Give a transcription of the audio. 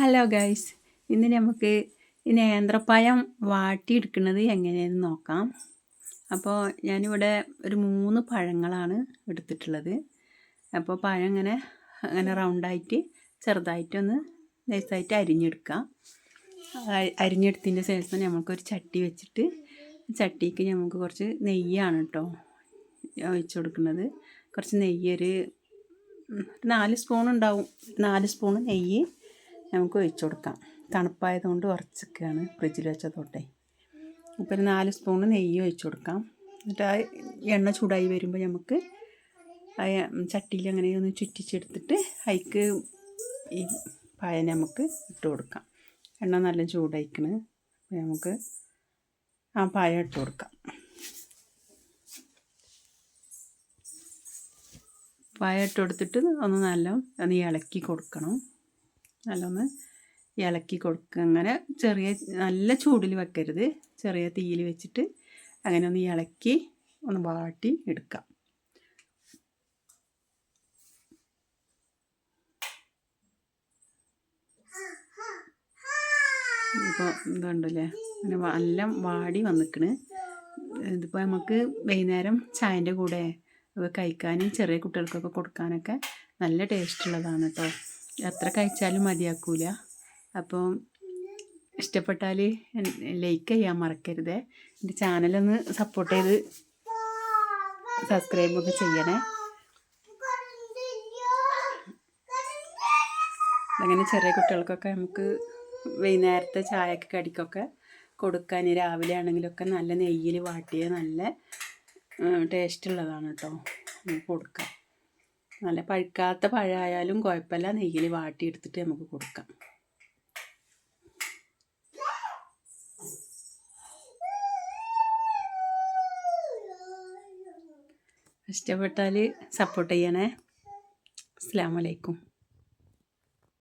Hello guys ഇന്ന് നമുക്ക് ഈ നേന്ത്രപ്പഴം വാട്ടിയെടുക്കുന്നത് എങ്ങനെയെന്ന് നോക്കാം. അപ്പോൾ ഞാനിവിടെ ഒരു മൂന്ന് പഴങ്ങളാണ് എടുത്തിട്ടുള്ളത്. അപ്പോൾ പഴം ഇങ്ങനെ അങ്ങനെ റൗണ്ടായിട്ട് ചെറുതായിട്ടൊന്ന് നൈസായിട്ട് അരിഞ്ഞെടുക്കാം. അരിഞ്ഞെടുത്തതിന്റെ ശേഷം നമുക്കൊരു ചട്ടി വെച്ചിട്ട് ചട്ടിക്ക് നമുക്ക് കുറച്ച് നെയ്യാണ് കേട്ടോ ഒഴിച്ചു കൊടുക്കുന്നത്. കുറച്ച് നെയ്യ് ഒരു നാല് സ്പൂൺ ഉണ്ടാവും. നാല് സ്പൂൺ നെയ്യ് നമുക്ക് ഒഴിച്ചു കൊടുക്കാം. തണുപ്പായതുകൊണ്ട് ഉറച്ചൊക്കെയാണ് ഫ്രിഡ്ജിൽ വെച്ചതോട്ടെ. അപ്പോൾ ഒരു നാല് സ്പൂൺ നെയ്യ് ഒഴിച്ചു കൊടുക്കാം. എന്നിട്ട് ആ എണ്ണ ചൂടായി വരുമ്പോൾ നമുക്ക് ആ ചട്ടിയിൽ അങ്ങനെ ഒന്ന് ചുറ്റിച്ചെടുത്തിട്ട് അതിക്ക് ഈ പായ നമുക്ക് ഇട്ട് കൊടുക്കാം. എണ്ണ നല്ല ചൂടായിക്കണ്. നമുക്ക് ആ പായ ഇട്ട് കൊടുക്കാം. പായ ഇട്ട് കൊടുത്തിട്ട് ഒന്ന് നല്ല ഒന്ന് ഇളക്കി കൊടുക്കണം. നല്ലൊന്ന് ഇളക്കി കൊടുക്കുക അങ്ങനെ ചെറിയ നല്ല ചൂടിൽ വെക്കരുത്. ചെറിയ തീയിൽ വെച്ചിട്ട് അങ്ങനെ ഒന്ന് ഇളക്കി ഒന്ന് വാട്ടി എടുക്കാം. ഇപ്പോൾ ഇതുണ്ടല്ലേ? അങ്ങനെ നല്ല വാടി വന്നിക്കണ്. ഇതിപ്പോൾ നമുക്ക് വൈകുന്നേരം ചായന്റെ കൂടെ കഴിക്കാനും ചെറിയ കുട്ടികൾക്കൊക്കെ കൊടുക്കാനൊക്കെ നല്ല ടേസ്റ്റ് ഉള്ളതാണ് കേട്ടോ എത്ര കഴിച്ചാലും മതിയാക്കൂല. അപ്പോൾ ഇഷ്ടപ്പെട്ടാൽ ലൈക്ക് ചെയ്യാൻ മറക്കരുത്. എന്റെ ചാനലൊന്ന് സപ്പോർട്ട് ചെയ്ത് സബ്സ്ക്രൈബ് സബ്സ്ക്രൈബൊക്കെ ചെയ്യണേ. അങ്ങനെ ചെറിയ കുട്ടികൾക്കൊക്കെ നമുക്ക് വൈകുന്നേരത്തെ ചായയൊക്കെ കടിക്കൊക്കെ കൊടുക്കാൻ രാവിലെ ആണെങ്കിലൊക്കെ നല്ല നെയ്യിൽ വാട്ടിയ നല്ല ടേസ്റ്റ് ഉള്ളതാണ് കേട്ടോ കൊടുക്കാം. നല്ല പഴുക്കാത്ത പഴമായാലും കുഴപ്പമില്ല. നെയ്യിൽ വാട്ടിയെടുത്തിട്ട് നമുക്ക് കൊടുക്കാം. ഇഷ്ടപ്പെട്ടാൽ സപ്പോർട്ട് ചെയ്യണേ. അസ്സാം വലൈക്കും